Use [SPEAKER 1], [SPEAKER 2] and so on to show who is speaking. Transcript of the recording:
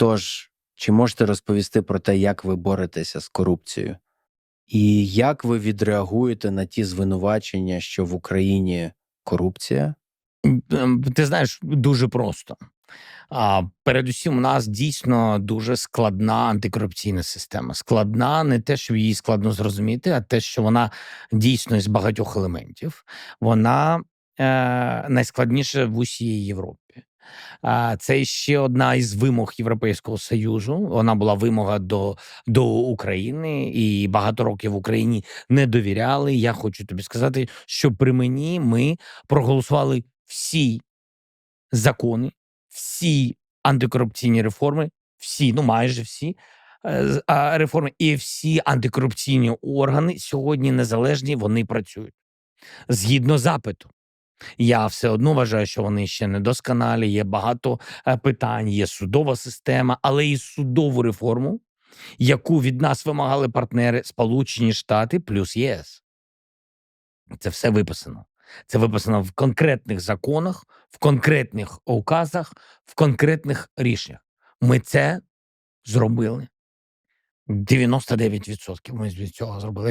[SPEAKER 1] Отож, чи можете розповісти про те, як ви боретеся з корупцією? І як ви відреагуєте на ті звинувачення, що в Україні корупція?
[SPEAKER 2] Ем, Ти знаєш, дуже просто. А, передусім, у нас дійсно дуже складна антикорупційна система. Складна не те, що її складно зрозуміти, а те, що вона дійсно із багатьох елементів. Вона е, найскладніша в усій Європі. Це ще одна із вимог Європейського Союзу. Вона була вимога до, до України, і багато років в Україні не довіряли. Я хочу тобі сказати, що при мені ми проголосували всі закони, всі антикорупційні реформи, всі, ну майже всі е, реформи, і всі антикорупційні органи сьогодні незалежні, вони працюють згідно запиту. Я все одно вважаю, що вони ще не досконалі. Є багато е, питань, є судова система, але і судову реформу, яку від нас вимагали партнери Сполучені Штати плюс ЄС. Це все виписано. Це виписано в конкретних законах, в конкретних указах, в конкретних рішеннях. Ми це зробили. 99% ми з цього зробили.